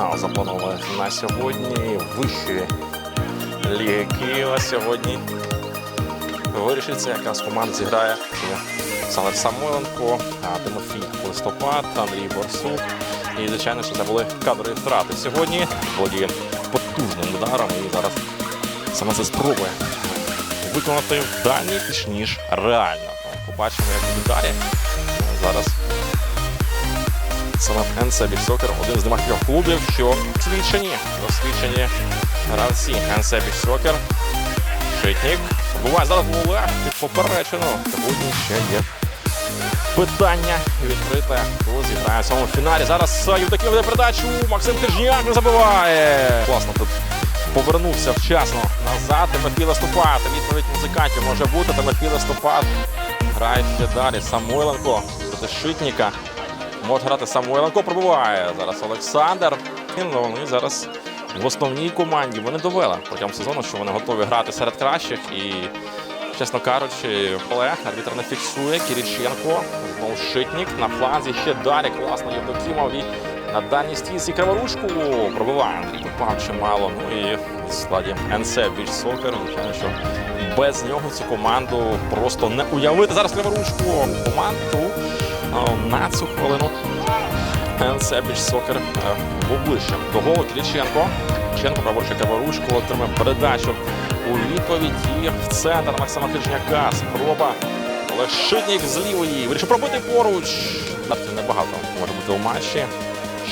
фінал запланований на сьогодні. Вищої Ліги Києва сьогодні. Вирішиться, яка з команд зіграє. Салер Самойленко, Тимофій Листопад, Андрій Борсук. І, звичайно, що це були кадрові втрати. Сьогодні володіє потужним ударом і зараз саме це спробує виконати дальніше, ніж реально. Побачимо, як буде далі. Зараз НС Сокер один з небагатьох клубів, що освічені, освічені гравці НС Сокер. Шитнік. Буває зараз Олег поперечено. Сьогодні ще є питання відкрите. Хто зіграє в цьому фіналі? Зараз Євдоків веде передачу. Максим Тижняк не забиває. Класно тут повернувся вчасно назад. Тимофій Листопад. Відповідь музикантів може бути. Тимофій Листопад грає ще далі. Самойленко проти Шитніка. Може грати Самойленко. Пробиває зараз Олександр. Ну, Вони зараз в основній команді вони довели протягом сезону, що вони готові грати серед кращих. І, чесно кажучи, Олег арбітр не фіксує. Кіріченко, знову Шитнік на фланзі. Ще далі класно Євдокімов. І на дальній стійці Криворучку пробиває Андрій Попав чимало. Ну і в складі НС Біч Сокер. Звичайно, що без нього цю команду просто не уявити. Зараз Криворучку команду на цю хвилину. Сепіч Сокер е, був ближче до голу Кириченко. Кириченко праворуч Криворучку отримає передачу у відповідь і в центр Максима Хижняка. Спроба. Олег Шитнік з лівої. Вирішив пробити поруч. Небагато може бути у матчі.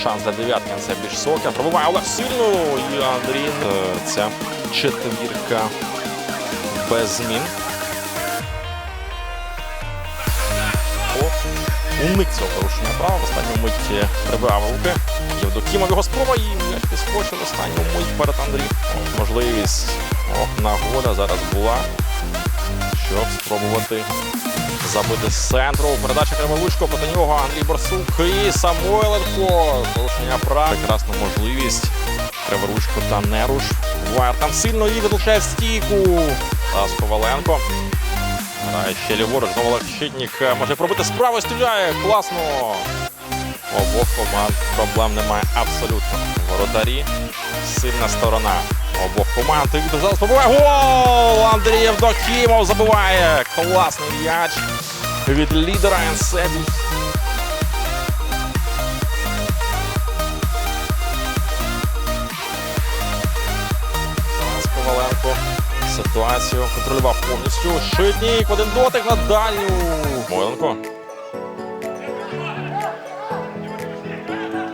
Шанс для дев'ятки Сепіч Сокер. Пробиває Олег сильно. І Андрій. Е, Ця четвірка без змін. Уник цього порушення права. В останню мить прибирав руки. Євдокімов його спроба і м'яч в останню мить перед Андрієм. Можливість. О, нагода зараз була. Щоб спробувати забити з центру. Передача Криволучко, проти нього Андрій Борсук і Самойленко. Порушення права. Прекрасна можливість. Криворучко та Неруш. Вар там сильно її відлучає стійку. Тарас Коваленко. Грає ще ліворуч, знову Олег е, може пробити справу, стріляє. Класно. Обох команд проблем немає абсолютно. Воротарі. Сильна сторона обох команд. І зараз побиває. Гол! Андрій Євдокімов забиває. Класний м'яч від лідера НСЕБі. Ситуацію контролював повністю. Шитнік, один дотик на дальню. Моленко.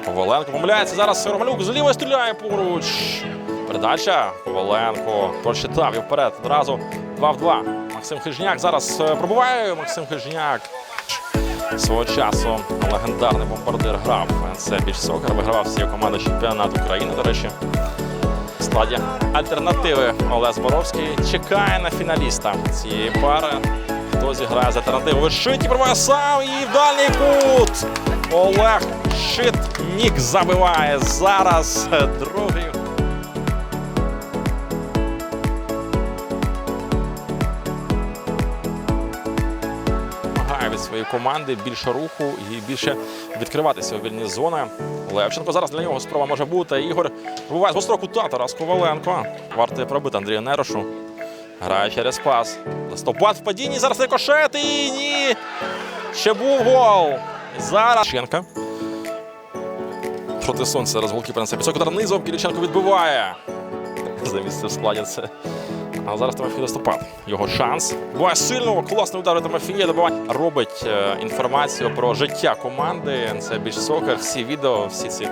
Коваленко помиляється. Зараз Ромалюк з лівої стріляє поруч. Передача. Коваленко прочитав і вперед. Одразу 2 в 2. Максим Хижняк зараз е, пробиває. Максим Хижняк. Свого часу легендарний бомбардир грав. Це біч сокер. Вигравав всі команди чемпіонату України, до речі. Складі альтернативи Олег Зборовський чекає на фіналіста цієї пари. Хто зіграє з альтернативою? Шиті пробиває сам і в дальній кут. Олег Шитнік забиває зараз е, другий. Від своєї команди більше руху і більше відкриватися у вільні зони. Левченко зараз для нього спроба може бути. Ігор вибиває з гострого кута Тарас Коваленко. Варто пробити Андрію Нерошу. Грає через пас. Листопад в падінні. Зараз рикошет і ні. Ще був гол. Зараз. Ченка. Проти сонця зараз голкіпер на себе. Високий удар низом. Кириченко відбиває. За місце це. А зараз Тимофій Листопад. Його шанс. Буває сильно, класний удар Тимофія. Добивання. Робить е, інформацію про життя команди. Це більш сокер. Всі відео, всі ці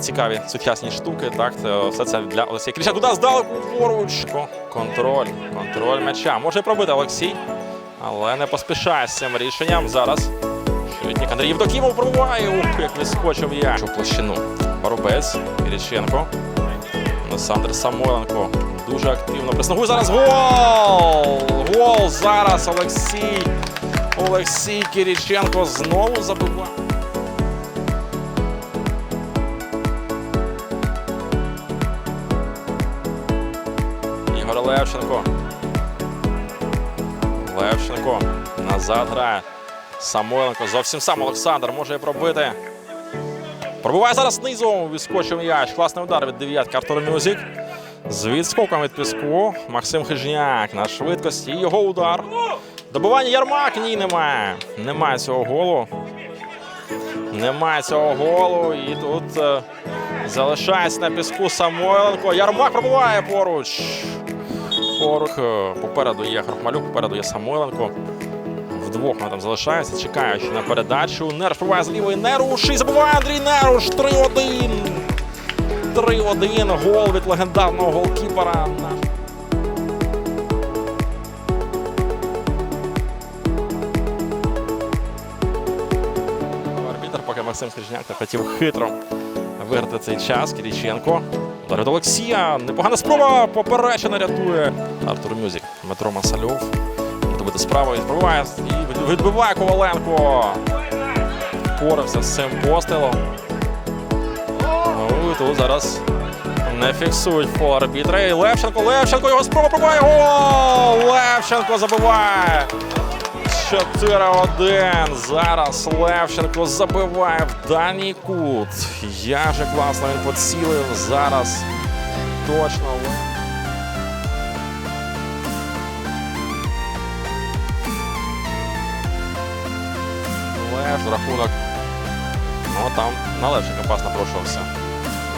цікаві сучасні штуки. Так, це, все це для Олексія Кириченко. Удар здалеку поруч. Контроль. Контроль м'яча. Може пробити Олексій, але не поспішає з цим рішенням. Зараз Швидник Андрій Євдокімов пробиває. Ух, як вискочив я. У площину. Воробець, Кириченко. Олександр Самойленко дуже активно пресингує. Зараз гол! Гол зараз Олексій. Олексій Кириченко знову забиває. Ігор Левченко. Левченко назад грає. Самойленко зовсім сам Олександр може пробити. Пробиває зараз низом, відскочив м'яч. Класний удар від дев'ятки Артур Мюзик. З відскоком від піску Максим Хижняк на швидкості. Його удар. Добивання Ярмак. Ні, немає. Немає цього голу. Немає цього голу. І тут е, залишається на піску Самойленко. Ярмак пробиває поруч. Поруч. Е, Попереду є Хрохмалюк, попереду є Самойленко. Вдвох вона там залишається, чекаючи на передачу. Неруш пробиває з лівої Неруш і забиває Андрій Неруш. 3-1. 3-1. Гол від легендарного голкіпера. Арбітр, поки Максим Хрижняк хотів хитро виграти цей час. Кириченко. Удар Олексія. Непогана спроба. Поперечина рятує. Артур Мюзик. Дмитро Масальов. Бути справа. Він і відбиває Коваленко. Впорався з цим пострілом. Тут зараз не фіксують фол арбітра. І Левченко, Левченко його спроба пробиває. Гол! Левченко забиває. 4-1. Зараз Левченко забиває в дальній кут. Як же класно він поцілив. Зараз точно. Лев, рахунок. Ну там на Левченка пас напрошувався.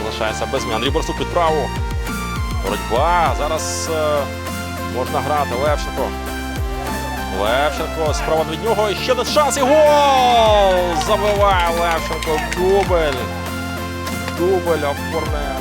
Залишається без змін. Андрій Борсук під праву. Боротьба. Зараз е, можна грати. Левченко. Левченко справа від нього. І ще один шанс. І гол! Забиває Левченко. Дубль. Дубль оформляє.